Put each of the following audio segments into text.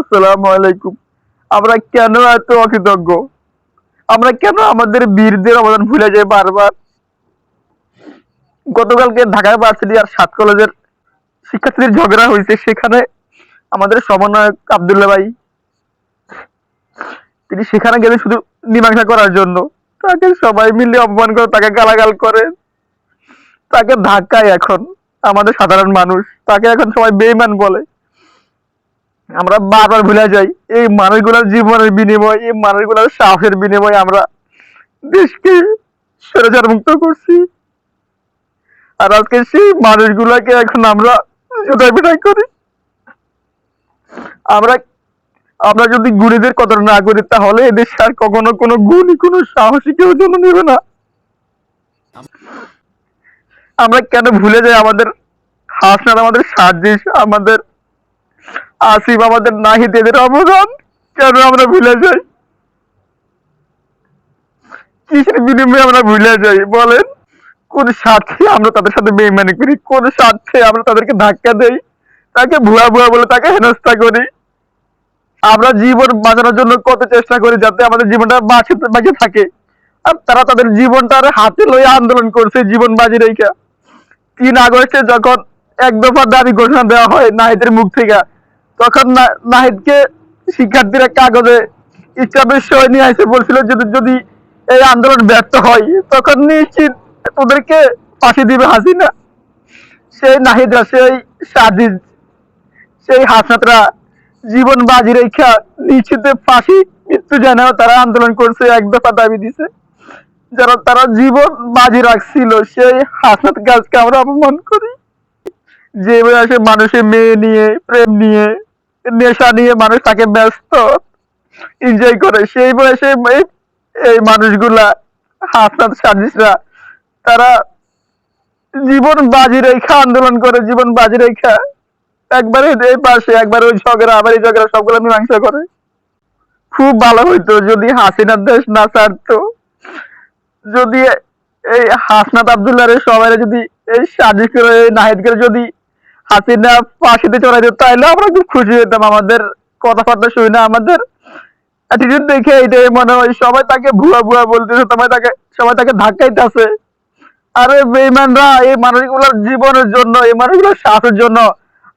আসসালামু আলাইকুম। আমরা কেন এত অকৃতজ্ঞ? আমরা কেন আমাদের বীরদের অবদান ভুলে যাই বারবার? গতকালকে আর সাত কলেজের শিক্ষার্থীদের ঝগড়া হয়েছে। সেখানে আমাদের সমন্বয়ক আবদুল্লাহ ভাই, তিনি সেখানে গেলে শুধু মীমাংসা করার জন্য তাকে সবাই মিলে অপমান করে, তাকে গালাগাল করে। তাকে ধাক্কায় এখন আমাদের সাধারণ মানুষ। তাকে এখন সবাই বেইমান বলে। আমরা বারবার ভুলে যাই, এই মানুষগুলোর জীবনের বিনিময়, এই মানুষগুলোর সাহসের বিনিময়ে আমরা দেশকে স্বৈরাচার মুক্ত করছি। আর আজকে সেই মানুষগুলোকে এখন আমরা জোটাই পিটাই করি। আমরা আমরা যদি গুণীদের কদর না করি, তাহলে এদের আর কখনো কোনো গুণী, কোনো সাহসী কেউ জন্য নেবে না। আমরা কেন ভুলে যাই আমাদের হাসনার আমাদের সাজিশ, আমাদের আসিফ আমাদের নাহিদ এদের অবদান কেন আমরা ভুলে যাই? কিসের বিনিময়ে আমরা ভুলে যাই, বলেন? কোন স্বার্থে আমরা তাদের সাথে বেইমানি করি? কোন স্বার্থে আমরা তাদেরকে ধাক্কা দেই? তাকে ভুয়া ভুয়া বলে তাকে হেনস্থা করি। আমরা জীবন বাঁচানোর জন্য কত চেষ্টা করি যাতে আমাদের জীবনটা বাঁচে বাঁচে থাকে। আর তারা তাদের জীবনটার হাতে লয়ে আন্দোলন করছে জীবন বাজি রেখা। তিন আগস্টে যখন এক দফা দাবি ঘোষণা দেওয়া হয় নাহিদের মুখ থেকে তখন নাহিদকে শিক্ষার্থীরা কাগজে ইসলামের সই নিয়ে এসে বলছিল যদি যদি এই আন্দোলন ব্যর্থ হয়, তখন নিশ্চিত ওদেরকে ফাঁসি দিবে হাসিনা। সেই নাহিদরা, সেই সাজিদ, সেই হাসনাতরা জীবন বাজি রেখা নিশ্চিত ফাঁসি, মৃত্যু জানাও তারা আন্দোলন করছে, এক দফা দাবি দিছে। যারা, তারা জীবন বাজি রাখছিল, সেই হাসনাত গাছকে আমরা অপমান করি। যে মানুষের মেয়ে নিয়ে, প্রেম নিয়ে নেশা নিয়ে মানুষ তাকে ব্যস্ত এনজয় করে। সেই বয়সে এই- মানুষগুলা হাসনাত সাজিসরা, তারা জীবন বাজি রেখা আন্দোলন করে, জীবন বাজি রেখা। একবারে এই পাশে, একবারে ওই ঝগড়া, আবার এই ঝগড়া, সবগুলো মীমাংসা করে। খুব ভালো হইতো যদি হাসিনার দেশ না ছাড়তো। যদি এই হাসনাত আবদুল্লাহ সবাই যদি এই সাজিদ করে নাহিদ করে যদি হাসিনা ফাঁসিতে চড়াই দিত তাহলে আমরা খুব খুশি হতাম আমাদের কথাবার্তা শুনে না, আমাদের অ্যাটিটিউড দেখে এটাই মনে হয়। সবাই তাকে ভুয়া ভুয়া বলতেছে, সবাই তাকে সবাই তাকে ধাক্কাইতেছে। আরে বেইমানরা, এই মানুষগুলোর জীবনের জন্য, এই মানুষগুলোর শ্বাসের জন্য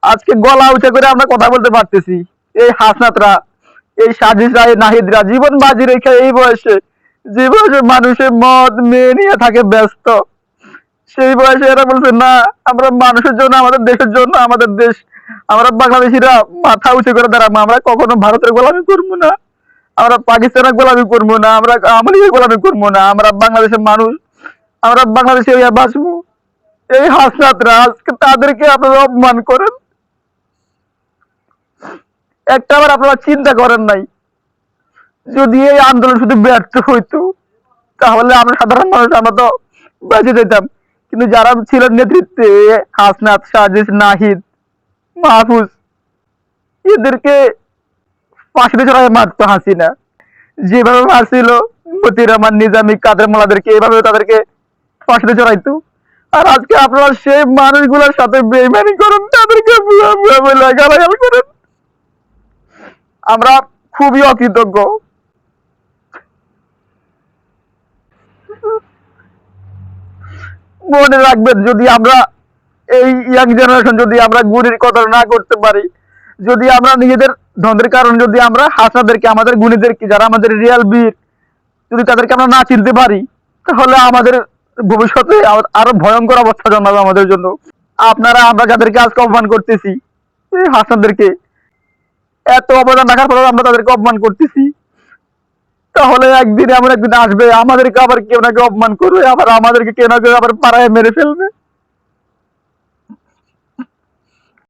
আজকে গলা উঁচা করে আমরা কথা বলতে পারতেছি। এই হাসনাতরা, এই সাজিসরা এই নাহিদরা, জীবন বাজি রেখে এই বয়সে যে বয়সে মানুষের মদ মেয়ে নিয়ে থাকে ব্যস্ত। সেই বয়সে এরা বলছে, না, আমরা মানুষের জন্য, আমাদের দেশের জন্য, আমাদের দেশ, আমরা বাংলাদেশিরা মাথা উঁচু করে দাঁড়াবো, আমরা কখনো ভারতের গোলামি করব না, আমরা পাকিস্তানের গোলামি করব না, আমরা আমেরিকার গোলামি করব না, আমরা বাংলাদেশের মানুষ, আমরা বাংলাদেশে বাঁচবো। এই হাসনাতরা আজকে তাদেরকে আপনারা অপমান করেন। একটা আবার আপনারা চিন্তা করেন নাই, যদি এই আন্দোলন শুধু ব্যর্থ হইতো, তাহলে আমরা সাধারণ মানুষ, আমরা তো বেঁচে যেতাম। কিন্তু যারা ছিলেন নেতৃত্বে, হাসনাত সাজিস নাহিদ, মাহফুজ, এদেরকে ফাঁসিতে চড়াই মারতো হাসিনা। যেভাবে মারছিল, মতির রহমান, নিজামী, কাদের মোলাদেরকে, এভাবে তাদেরকে ফাঁসিতে চড়াইতো। আর আজকে আপনারা সেই মানুষগুলোর সাথে বেইমানি করেন, তাদেরকে গালাগাল করেন। আমরা খুবই অকৃতজ্ঞ। মনে রাখবেন, যদি আমরা এই ইয়াং জেনারেশন যদি আমরা গুণের কদর না করতে পারি, যদি আমরা নিজেদের ধন্দের কারণ যদি আমরা হাসাদেরকে আমাদের গুণীদেরকে, যারা আমাদের রিয়াল বীর, যদি তাদেরকে আমরা না চিনতে পারি, তাহলে আমাদের ভবিষ্যতে আরও ভয়ঙ্কর অবস্থা জন্মাবে আমাদের জন্য। আপনারা, আমরা যাদেরকে আজকে অপমান করতেছি হাসানদেরকে, এত অবদান রাখার পরেও আমরা তাদেরকে অপমান করতেছি। তাহলে একদিন এমন একদিন আসবে, আমাদেরকে আবার কেউ না কেউ অপমান করবে, আবার আমাদেরকে কেউ না কেউ আবার পাড়ায় মেরে ফেলবে।